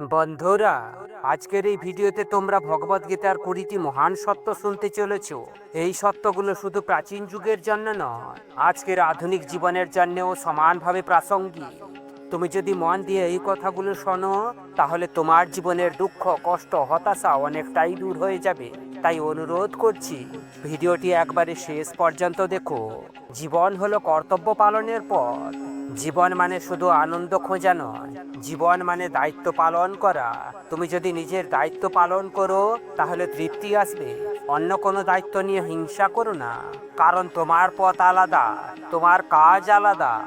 বন্ধুরা, আজকের এই ভিডিওতে তোমরা ভগবত গীতার কুড়িটি মহান সত্য শুনতে চলেছ। এই সত্যগুলো শুধু প্রাচীন যুগের জন্য নয়, আজকের আধুনিক জীবনের জন্যও সমানভাবে প্রাসঙ্গিক। তুমি যদি মন দিয়ে এই কথাগুলো শোনো, তাহলে তোমার জীবনের দুঃখ, কষ্ট, হতাশা অনেকটাই দূর হয়ে যাবে। তাই অনুরোধ করছি, ভিডিওটি একবারে শেষ পর্যন্ত দেখো। জীবন হলো কর্তব্য পালনের পথ। জীবন মানে শুধু আনন্দ খোঁজা নয় জীবন মানে দায়িত্ব পালন করা। তুমি যদি নিজের দায়িত্ব পালন করো, তাহলে তৃপ্তি আসবে। অন্য কোনো দায়িত্ব নিয়ে হিংসা করো না। কারণ তোমার পথ আলাদা, তোমার কাজ আলাদা।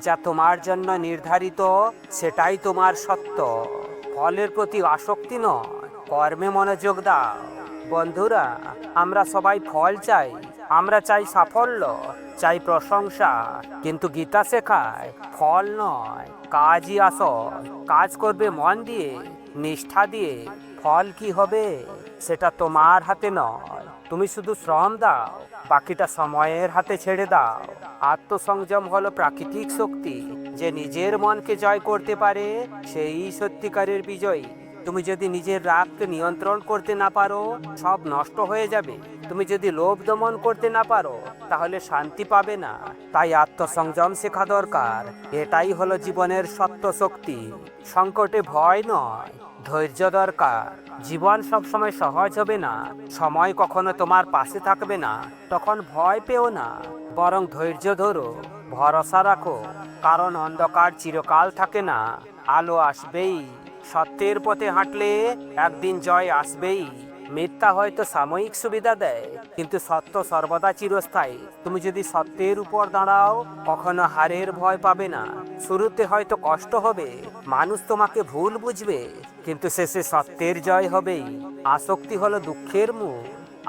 যা তোমার জন্য নির্ধারিত, সেটাই তোমার সত্য। ফলের প্রতি আসক্তি নয়, কর্মে মনোযোগ দাও। বন্ধুরা, আমরা সবাই ফল চাই, আমরা চাই সাফল্য, চাই প্রশংসা। কিন্তু গীতা শেখায় ফল নয়, কাজই আসল। কাজ করবে মন দিয়ে, নিষ্ঠা দিয়ে। ফল কি হবে সেটা তোমার হাতে নয়। তুমি শুধু শ্রম দাও, বাকিটা সময়ের হাতে ছেড়ে দাও। আত্মসংযম হলো প্রাকৃতিক শক্তি। যে নিজের মনকে জয় করতে পারে, সেই সত্যিকারের বিজয়ী। তুমি যদি নিজের রাগকে নিয়ন্ত্রণ করতে না পারো, সব নষ্ট হয়ে যাবে। তুমি যদি লোভ দমন করতে না পারো, তাহলে শান্তি পাবে না। তাই আত্মসংযম শেখা দরকার। এটাই হলো জীবনের সত্য শক্তি। সংকটে ভয় নয়, ধৈর্য দরকার। জীবন সবসময় সহজ হবে না। সময় কখনো তোমার পাশে থাকবে না। তখন ভয় পেও না। বরং ধৈর্য ধরো, ভরসা রাখো। কারণ অন্ধকার চিরকাল থাকে না। আলো আসবেই। সত্যের পথে হাঁটলে একদিন জয় আসবেই। মিথ্যা হয়তো সাময়িক সুবিধা দেয়, কিন্তু সত্য সর্বদা চিরস্থায়ী। তুমি যদি সত্যের উপর দাঁড়াও, কখনো হারের ভয় পাবে না। শুরুতে হয়তো কষ্ট হবে, মানুষ তোমাকে ভুল বুঝবে, কিন্তু শেষে সত্যের জয় হবেই। আসক্তি হলো দুঃখের মুখ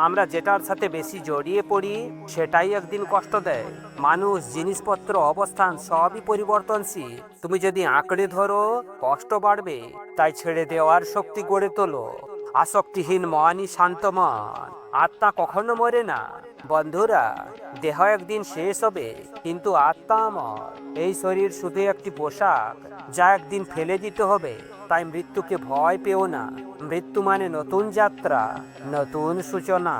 আমরা যেটার সাথে বেশি জড়িয়ে পড়ি, সেটাই একদিন কষ্ট দেয়। মানুষ জিনিসপত্র, অবস্থান সবই পরিবর্তনশীল। তুমি যদি আঁকড়ে ধরো, কষ্ট বাড়বে, তাই ছেড়ে দেওয়ার শক্তি গড়ে তোলো। আসক্তিহীন মনই শান্ত মন। আত্মা কখনো মরে না। বন্ধুরা, দেহ একদিন শেষ হবে, কিন্তু আত্মা আমার এই শরীর শুধু একটি পোশাক, যা একদিন ফেলে দিতে হবে। তাই মৃত্যুকে ভয় পেও না। মৃত্যু মানে নতুন যাত্রা, নতুন সূচনা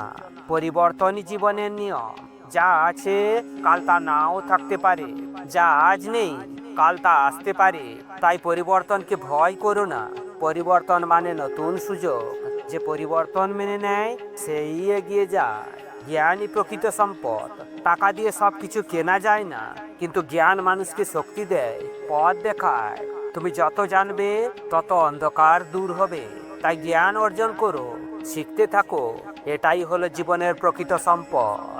পরিবর্তনই জীবনের নিয়ম। যা আছে, কাল তা নাও থাকতে পারে। যা আজ নেই, কাল তা আসতে পারে। তাই পরিবর্তনকে ভয় করো না। পরিবর্তন মানে নতুন সুযোগ। যে পরিবর্তন মেনে নেয়, সেই এগিয়ে যায়। জ্ঞানই প্রকৃত সম্পদ। টাকা দিয়ে সব কিছু কেনা যায় না। কিন্তু জ্ঞান মানুষকে শক্তি দেয়, পথ দেখায়। তুমি যত জানবে, তত অন্ধকার দূর হবে। তাই জ্ঞান অর্জন করো, শিখতে থাকো। এটাই হলো জীবনের প্রকৃত সম্পদ।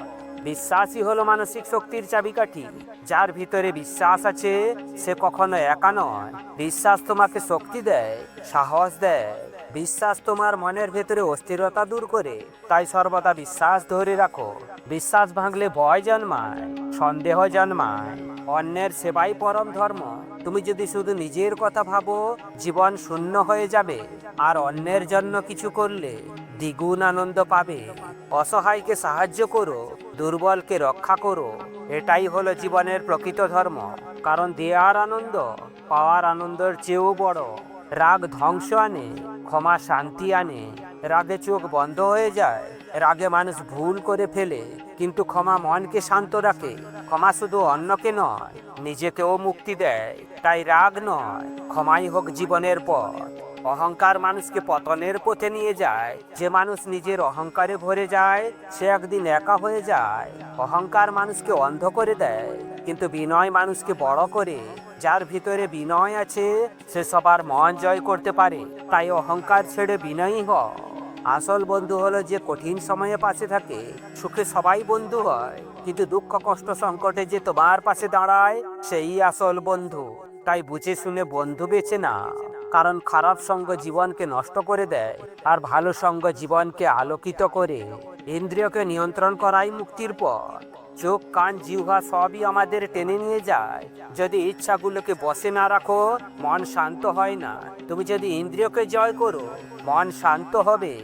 বিশ্বাসই হলো মানসিক শক্তির চাবিকাঠি। যার ভিতরে বিশ্বাস আছে, সে কখনো একা নয়। বিশ্বাস তোমাকে শক্তি দেয়, সাহস দেয়। বিশ্বাস তোমার মনের ভেতরে অস্থিরতা দূর করে। তাই সর্বদা বিশ্বাস ধরে রাখো। বিশ্বাস ভাঙলে ভয় জন্মায়, সন্দেহ জন্মায়। অন্যের সেবাই পরম ধর্ম। তুমি যদি শুধু নিজের কথা ভাবো, জীবন শূন্য হয়ে যাবে। আর অন্যের জন্য কিছু করলে দ্বিগুণ আনন্দ পাবে। অসহায়কে সাহায্য করো, দুর্বলকে রক্ষা করো, এটাই হলো জীবনের প্রকৃত ধর্ম। কারণ দেয়ার আনন্দ, পাওয়ার আনন্দের চেয়েও বড়। রাগ ধ্বংস আনে, ক্ষমা শান্তি আনে। রাগে চোখ বন্ধ হয়ে যায়, রাগে মানুষ ভুল করে ফেলে। কিন্তু ক্ষমা মনকে শান্ত রাখে। ক্ষমা শুধু অন্যকে নয়, নিজেকেও মুক্তি দেয়। তাই রাগ নয়, ক্ষমাই হোক জীবনের পথ। অহংকার মানুষকে পতনের পথে নিয়ে যায়। যে মানুষ নিজের অহংকারে ভরে যায়, সে একদিন একা হয়ে যায়। অহংকার মানুষকে অন্ধ করে দেয়, কিন্তু বিনয় মানুষকে বড় করে। যার ভিতরে বিনয় আছে, সে সবার মন জয় করতে পারে। তাই অহংকার ছেড়ে বিনয়ী হ। আসল বন্ধু হলো যে কঠিন সময়ে পাশে থাকে, সুখে সবাই বন্ধু হয়। কিন্তু দুঃখ কষ্ট সংকটে যে তোমার পাশে দাঁড়ায়, সেই আসল বন্ধু। তাই বুঝে শুনে বন্ধু বেছে না কারণ খারাপ সঙ্গ জীবনকে নষ্ট করে দেয় আর ভালো সঙ্গ জীবনকে আলোকিত করে। ইন্দ্রিয়কে নিয়ন্ত্রণ করাই মুক্তির পথ। চোখ, কান, জিহ্বা সবই আমাদের টেনে নিয়ে যায়। যদি ইচ্ছাগুলোকে বসে না রাখো, মন শান্ত হয় না। তুমি যদি ইন্দ্রিয়কে জয় করো, মন শান্ত হবে।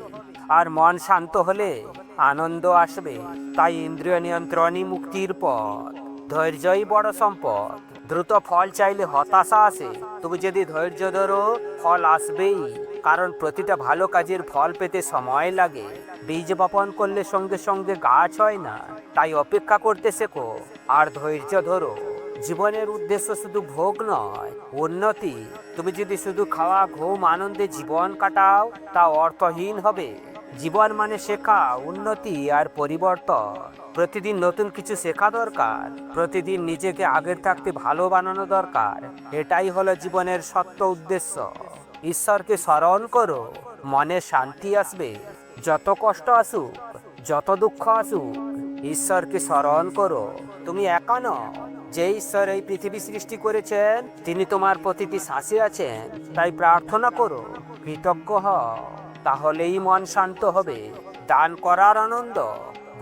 আর মন শান্ত হলে আনন্দ আসবে। তাই ইন্দ্রিয় নিয়ন্ত্রণই মুক্তির পথ। ধৈর্যই বড় সম্পদ। দ্রুত ফল চাইলে হতাশা আসে। তুমি যদি ধৈর্য ধরো, ফল আসবেই। কারণ প্রতিটা ভালো কাজের ফল পেতে সময় লাগে। বীজ বপন করলে সঙ্গে সঙ্গে গাছ হয় না। তাই অপেক্ষা করতে শেখো। আর ধৈর্য ধরো। জীবনের উদ্দেশ্য শুধু ভোগ নয়, উন্নতি। তুমি যদি শুধু খাওয়া, ঘুম, আনন্দে জীবন কাটাও, তা অর্থহীন হবে। জীবন মানে শেখা, উন্নতি আর পরিবর্তন। প্রতিদিন নতুন কিছু শেখা দরকার, প্রতিদিন নিজেকে আগের থাকতে ভালো বানানো দরকার। এটাই হলো জীবনের সত্য উদ্দেশ্য। ঈশ্বরকে স্মরণ করো, মনে শান্তি আসবে। যত কষ্ট আসুক, যত দুঃখ আসুক, ঈশ্বরকে স্মরণ করো। তুমি একা নও। যে ঈশ্বর এই পৃথিবী সৃষ্টি করেছেন, তিনি তোমার প্রতিটি শ্বাসে আছেন। তাই প্রার্থনা করো, কৃতজ্ঞ হও। তাহলেই মন শান্ত হবে। দান করার আনন্দ,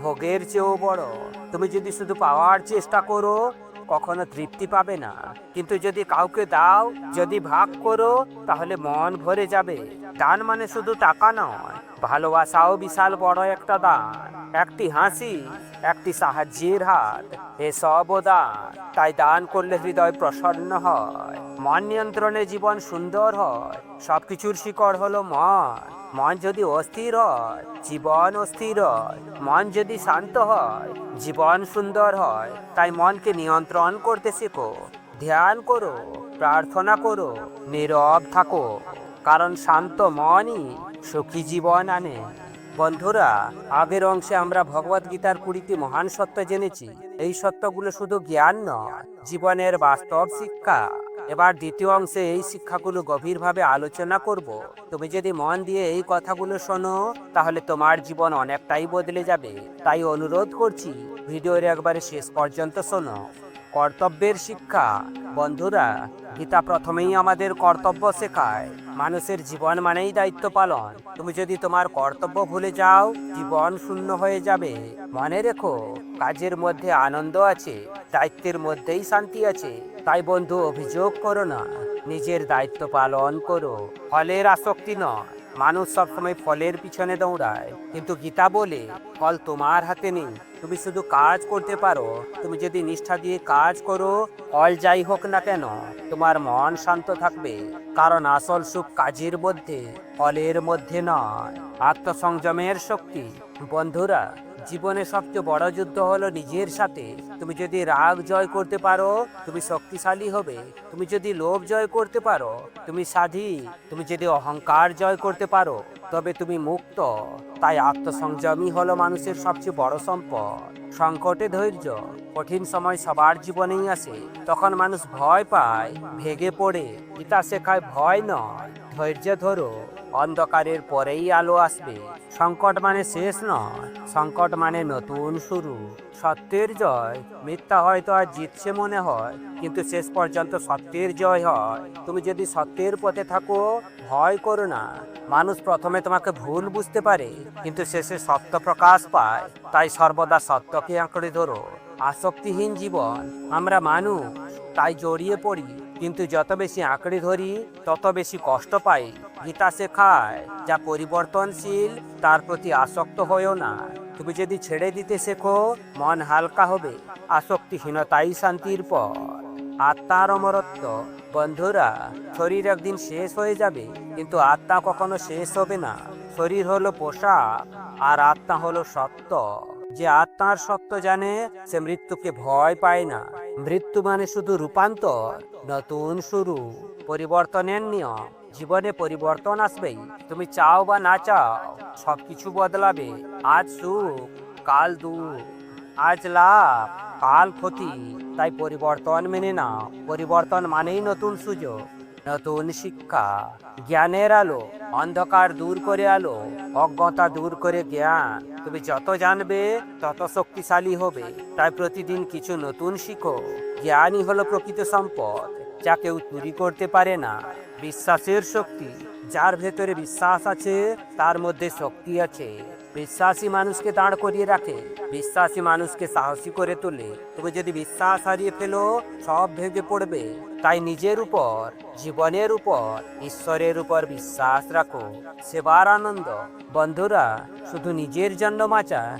ভোগের চেয়েও বড়। তুমি যদি শুধু পাওয়ার চেষ্টা করো, কখনো তৃপ্তি পাবে না। কিন্তু যদি কাউকে দাও, যদি ভাগ করো, তাহলে মন ভরে যাবে। দান মানে শুধু টাকা নয়, ভালোবাসাও বিশাল বড় একটা দান। একটি হাসি, একটি সাহায্যের হাত এসবও দান। তাই দান করলে হৃদয় প্রসন্ন হয়, মন নিয়ন্ত্রণে জীবন সুন্দর হয়। সবকিছুর শিকড় হলো মন। মন যদি অস্থির হয়, জীবন অস্থির হয়, মন যদি শান্ত হয়, জীবন সুন্দর হয়, তাই মনকে নিয়ন্ত্রণ করতে শেখো। ধ্যান করো, প্রার্থনা করো, নীরব থাকো, কারণ শান্ত মনই সুখী জীবন আনে। বন্ধুরা, আগের অংশে আমরা ভগবত গীতার কুড়িটি মহান সত্য জেনেছি। এই সত্যগুলো শুধু জ্ঞান নয়, জীবনের বাস্তব শিক্ষা। এবার দ্বিতীয় অংশে এই শিক্ষাগুলো গভীরভাবে আলোচনা করব। তুমি যদি মন দিয়ে এই কথাগুলো শোনো, তাহলে তোমার জীবন অনেকটাই বদলে যাবে। তাই অনুরোধ করছি, ভিডিওর একবারে শেষ পর্যন্ত শোনো। কর্তব্যের শিক্ষা। বন্ধুরা, গীতা প্রথমেই আমাদের কর্তব্য শেখায়। মানুষের জীবন মানেই দায়িত্ব পালন। তুমি যদি তোমার কর্তব্য ভুলে যাও, জীবন শূন্য হয়ে যাবে। মনে রেখো, কাজের মধ্যে আনন্দ আছে, দায়িত্বের মধ্যেই শান্তি আছে। তাই বন্ধু, অভিযোগ করো না। নিজের দায়িত্ব পালন করো। ফলের আসক্তি নয়। মানুষ সবসময় ফলের পিছনে দৌড়ায়। কিন্তু গীতা বলে, ফল তোমার হাতে নেই। তুমি শুধু কাজ করতে পারো। তুমি যদি নিষ্ঠা দিয়ে কাজ করো, ফল যাই হোক না কেন, তোমার মন শান্ত থাকবে। কারণ আসল সুখ কাজের মধ্যে, ফলের মধ্যে নয়। আত্মসংযমের শক্তি। বন্ধুরা জীবনে সবচেয়ে বড় যুদ্ধ হলো নিজের সাথে। তুমি যদি রাগ জয় করতে পারো, তুমি শক্তিশালী হবে। তুমি যদি লোভ জয় করতে পারো, তুমি স্বাধীন। তুমি যদি অহংকার জয় করতে পারো, তবে তুমি মুক্ত। তাই আত্মসংযমই হলো মানুষের সবচেয়ে বড় সম্পদ। সংকটে ধৈর্য, কঠিন সময় সবার জীবনেই আসে। তখন মানুষ ভয় পায়, ভেগে পড়ে। গীতা শেখায় ভয় নয়, ধৈর্য ধরো। অন্ধকারের পরেই আলো আসবে। সংকট মানে শেষ নয়, সংকট মানে নতুন শুরু। সত্যের জয়, মিথ্যা হয়তো আর জিতছে মনে হয়, কিন্তু শেষ পর্যন্ত সত্যের জয় হয়। তুমি যদি সত্যের পথে থাকো, ভয় করো না। মানুষ প্রথমে তোমাকে ভুল বুঝতে পারে, কিন্তু শেষে সত্য প্রকাশ পায়। তাই সর্বদা সত্যকে আঁকড়ে ধরো। আসক্তিহীন জীবন, আমরা মানুষ, তাই জড়িয়ে পড়ি। কিন্তু যত বেশি আঁকড়ে ধরি, তত বেশি কষ্ট পাই। গীতা শেখায়, যা পরিবর্তনশীল, তার প্রতি আসক্ত হয়েও না। তুমি যদি ছেড়ে দিতে শেখো, মন হালকা হবে। আসক্তিহীনতাই শান্তির পর আত্মার অমরত্ব। বন্ধুরা, শরীর একদিন শেষ হয়ে যাবে, কিন্তু আত্মা কখনো শেষ হবে না। শরীর হলো পোশাক, আর আত্মা হলো সত্য যে আত্মার সত্য জানে, সে মৃত্যুকে ভয় পায় না। মৃত্যু মানে শুধু রূপান্তর, নতুন শুরু, পরিবর্তনের নিয়ম। জীবনে পরিবর্তন আসবেই। তুমি চাও বা না চাও, সবকিছু বদলাবে। আজ সুখ, কাল দুঃখ, আজ লাভ, কাল ক্ষতি। তাই পরিবর্তন মেনে নাও। পরিবর্তন মানেই নতুন সুযোগ। নতুন শিক্ষা, জ্ঞানের আলো, অন্ধকার দূর করে আলো, অজ্ঞতা দূর করে জ্ঞান। তুমি যত জানবে, তত শক্তিশালী হবে। তাই প্রতিদিন কিছু নতুন শিখো। জ্ঞানই হলো প্রকৃত সম্পদ, যা কেউ চুরি করতে পারে না। বিশ্বাসের শক্তি। যার ভেতরে বিশ্বাস আছে, তার মধ্যে শক্তি আছে। বিশ্বাসী মানুষকে দাঁড় করিয়ে রাখে, বিশ্বাসী মানুষকে সাহসী করে তোলে। তুমি যদি বিশ্বাস হারিয়ে ফেলো, সব ভেঙে পড়বে। তাই নিজের উপর, জীবনের উপর, ঈশ্বরের উপর বিশ্বাস রাখো। সেবার আনন্দ। বন্ধুরা, শুধু নিজের জন্য বাঁচা,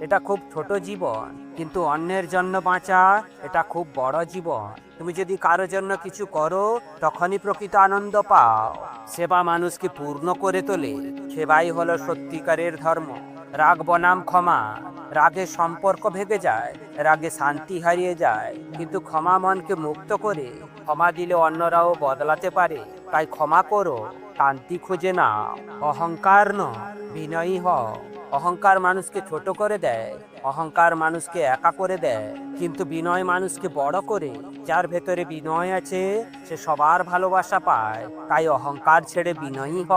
এটা খুব ছোট জীবন। কিন্তু অন্যের জন্য বাঁচা, এটা খুব বড় জীবন। তুমি যদি কারোর জন্য কিছু করো, তখনই প্রকৃত আনন্দ পাও। সেবা মানুষকে পূর্ণ করে তোলে। সেবাই হলো সত্যিকারের ধর্ম। রাগ বনাম ক্ষমা। রাগে সম্পর্ক ভেঙে যায়। রাগে শান্তি হারিয়ে যায়। কিন্তু ক্ষমা মনকে মুক্ত করে। ক্ষমা দিলে অন্যরাও বদলাতে পারে। তাই ক্ষমা করো শান্তি খুঁজে না অহংকার ন, বিনয়ী হও। অহংকার মানুষকে ছোট করে দেয়। অহংকার মানুষকে একা করে দেয়। কিন্তু বিনয় মানুষকে বড় করে, যার ভেতরে বিনয় আছে, সে সবার ভালোবাসা পায়। তাই অহংকার ছেড়ে বিনয়ী হ।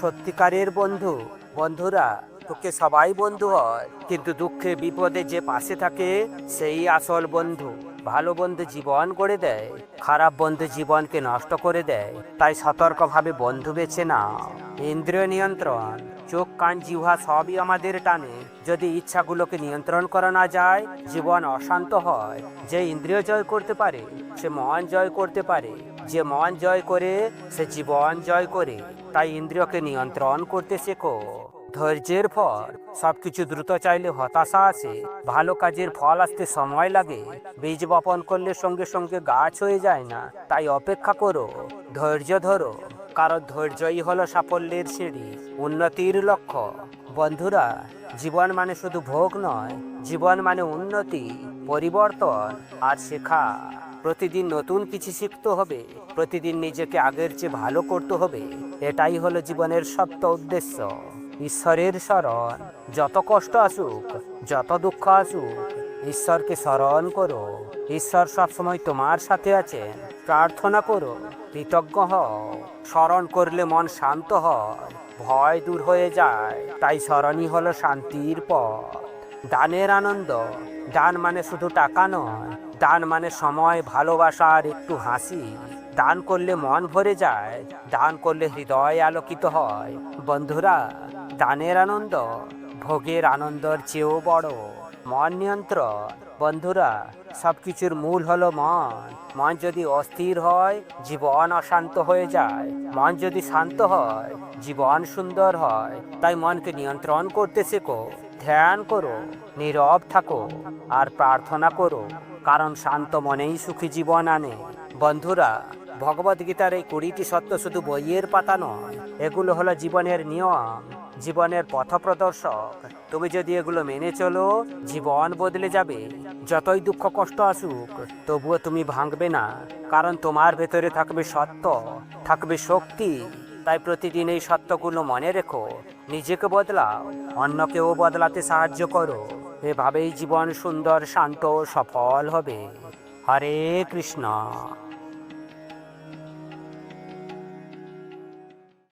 সত্যিকারের বন্ধু, বন্ধুরা, তোকে সবাই বন্ধু হয়। কিন্তু দুঃখে বিপদে যে পাশে থাকে, সেই আসল বন্ধু। ভালো বন্ধু জীবন গড়ে দেয়, খারাপ বন্ধু জীবনকে নষ্ট করে দেয়। তাই সতর্কভাবে বন্ধু বেছে না ইন্দ্রিয় নিয়ন্ত্রণ। চোখ, কান, জিহ্বা সবই আমাদের টানে। যদি ইচ্ছাগুলোকে নিয়ন্ত্রণ করা না যায়, জীবন অশান্ত হয়। যে ইন্দ্রিয় জয় করতে পারে, সে মন জয় করতে পারে। যে মন জয় করে, সে জীবন জয় করে। তাই ইন্দ্রিয়কে নিয়ন্ত্রণ করতে শেখো। ধৈর্যের ফল, সবকিছু দ্রুত চাইলে হতাশা আসে। ভালো কাজের ফল আসতে সময় লাগে। বীজ বপন করলে সঙ্গে সঙ্গে গাছ হয়ে যায় না। তাই অপেক্ষা করো। ধৈর্য ধরো। কারণ ধৈর্যই হলো সাফল্যের সিঁড়ি, উন্নতির লক্ষ্য। বন্ধুরা, জীবন মানে শুধু ভোগ নয়, জীবন মানে উন্নতি, পরিবর্তন আর শেখা। প্রতিদিন নতুন কিছু শিখতে হবে, প্রতিদিন নিজেকে আগের চেয়ে ভালো করতে হবে, এটাই হলো জীবনের সত্য উদ্দেশ্য। ঈশ্বরের স্মরণ, যত কষ্ট আসুক, যত দুঃখ আসুক, ঈশ্বরকে স্মরণ করো। ঈশ্বর সবসময় তোমার সাথে আছেন, প্রার্থনা করো। কৃতজ্ঞ হও স্মরণ করলে মন শান্ত হয় ভয় দূর হয়ে যায়, তাই স্মরণই হলো শান্তির পথ। দানের আনন্দ, দান মানে শুধু টাকা নয়, দান মানে সময়, ভালোবাসা আর একটু হাসি। দান করলে মন ভরে যায়, দান করলে হৃদয় আলোকিত হয়। বন্ধুরা, দানের আনন্দ ভোগের আনন্দর চেয়েও বড়। মন নিয়ন্ত্রণ বন্ধুরা, সবকিছুর মূল হলো মন। মন যদি অস্থির হয়, জীবন অশান্ত হয়ে যায়। মন যদি শান্ত হয়, জীবন সুন্দর হয়। তাই মনকে নিয়ন্ত্রণ করতে শেখো, ধ্যান করো, নীরব থাকো, আর প্রার্থনা করো, কারণ শান্ত মনেই সুখী জীবন আনে। বন্ধুরা ভগবদ্গীতার এই কুড়িটি সত্য শুধু বইয়ের পাতা নয়, এগুলো হলো জীবনের নিয়ম। জীবনের পথপ্রদর্শক তুমি যদি এগুলো মেনে চলো, জীবন বদলে যাবে। যতই দুঃখ কষ্ট আসুক, তবুও তুমি ভাঙবে না। কারণ তোমার ভেতরে থাকবে সত্য, থাকবে শক্তি। তাই প্রতিদিন এই সত্যগুলো মনে রেখো। নিজেকে বদলাও, অন্যকেও বদলাতে সাহায্য করো। এভাবেই জীবন সুন্দর, শান্ত সফল হবে। হরে কৃষ্ণ।